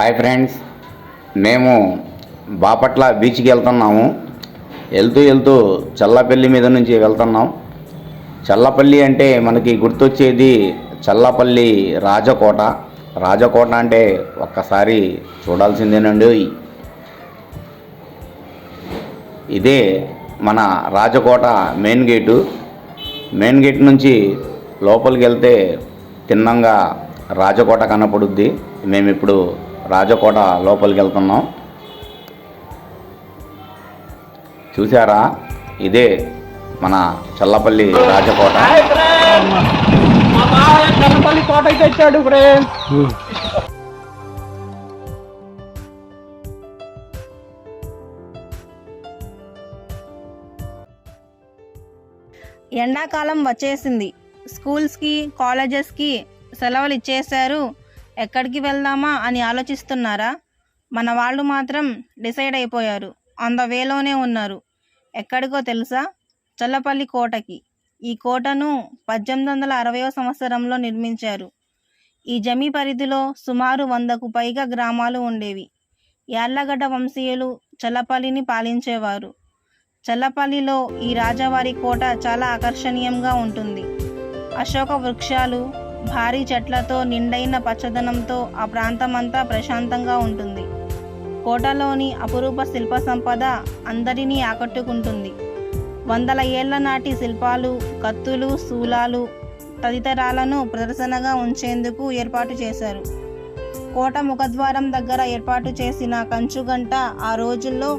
Hi friends మేము బాపట్ల బీచ్కి వెళ్తున్నాము. వెళ్తూ వెళ్తూ చల్లపల్లి మీద నుంచి వెళ్తున్నాం. చల్లపల్లి అంటే మనకి గుర్తొచ్చేది చల్లపల్లి రాజకోట. రాజకోట అంటే ఒక్కసారి చూడాల్సిందేనండి. ఇదే మన Rajakota main gate. Main gate నుంచి లోపలికి వెళ్తే తిన్నంగా రాజకోట కనపడుద్ది. మేము ఇప్పుడు రాజకోట లోపలికి వెళ్తున్నాం చూసారా ఇదే మన చల్లపల్లి రాజకోట. మా కోటకి తెచ్చాడు ఎండాకాలం వచ్చేసింది. స్కూల్స్కి కాలేజెస్కి సెలవులు ఇచ్చేశారు. ఎక్కడికి వెళ్దామా అని ఆలోచిస్తున్నారా? మన వాళ్ళు మాత్రం డిసైడ్ అయిపోయారు. అంద వేలోనే ఉన్నారు. ఎక్కడికో తెలుసా? చల్లపల్లి కోటకి. ఈ కోటను పద్దెనిమిది వందల అరవయో సంవత్సరంలో నిర్మించారు. ఈ జమీ పరిధిలో సుమారు వందకు పైగా గ్రామాలు ఉండేవి. యార్లగడ్డ వంశీయులు చల్లపల్లిని పాలించేవారు. చల్లపల్లిలో ఈ రాజవారి కోట చాలా ఆకర్షణీయంగా ఉంటుంది. అశోక వృక్షాలు భారీ చెట్లతో నిండైన పచ్చదనంతో ఆ ప్రాంతమంతా ప్రశాంతంగా ఉంటుంది. కోటలోని అపురూప శిల్ప సంపద అందరినీ ఆకట్టుకుంటుంది. వందల ఏళ్ళ నాటి శిల్పాలు కత్తులు శూలాలు తదితరాలను ప్రదర్శనగా ఉంచేందుకు ఏర్పాటు చేశారు. కోట ముఖద్వారం దగ్గర ఏర్పాటు చేసిన కంచుగంట ఆ రోజుల్లో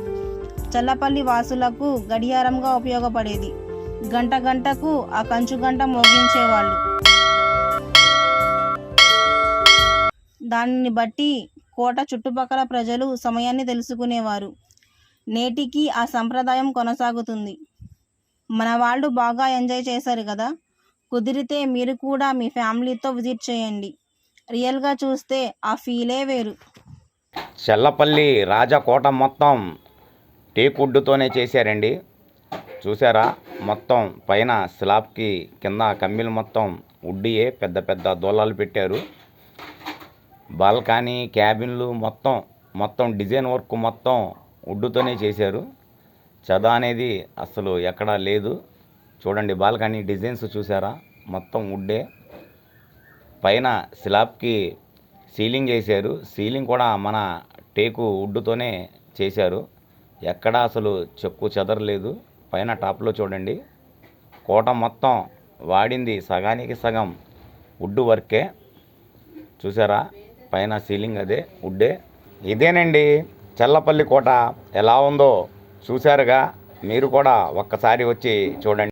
చల్లపల్లి వాసులకు గడియారంగా ఉపయోగపడేది. గంట గంటకు ఆ కంచుగంట మోగించేవాళ్ళు. దానిని బట్టి కోట చుట్టుపక్కల ప్రజలు సమయాన్ని తెలుసుకునేవారు. నేటికి ఆ సంప్రదాయం కొనసాగుతుంది. మన వాళ్ళు బాగా ఎంజాయ్ చేశారు కదా? కుదిరితే మీరు కూడా మీ ఫ్యామిలీతో విజిట్ చేయండి. రియల్గా చూస్తే ఆ ఫీలే వేరు. చల్లపల్లి రాజకోట మొత్తం టేకుడ్డుతోనే చేశారండి. చూసారా మొత్తం పైన స్లాబ్కి కింద కమ్మిలు మొత్తం ఉడ్డియే పెద్ద పెద్ద దూలాలు పెట్టారు. బాల్కనీ క్యాబిన్లు మొత్తం మొత్తం డిజైన్ వర్క్ మొత్తం ఉడ్డుతోనే చేశారు. చద అనేది అసలు ఎక్కడా లేదు. చూడండి బాల్కనీ డిజైన్స్ చూసారా? మొత్తం ఉడ్డే పైన స్లాబ్కి సీలింగ్ చేశారు. సీలింగ్ కూడా మన టేకు వుడ్డుతోనే చేశారు. ఎక్కడా అసలు చెక్కు చెదరలేదు. పైన టాప్లో చూడండి కోట మొత్తం వాడింది సగానికి సగం వుడ్ వర్కే. చూసారా? పైన సీలింగ్ అదే వుడ్డే ఇదేనండి చల్లపల్లి కోట ఎలా ఉందో చూశారుగా? మీరు కూడా ఒక్కసారి వచ్చి చూడండి.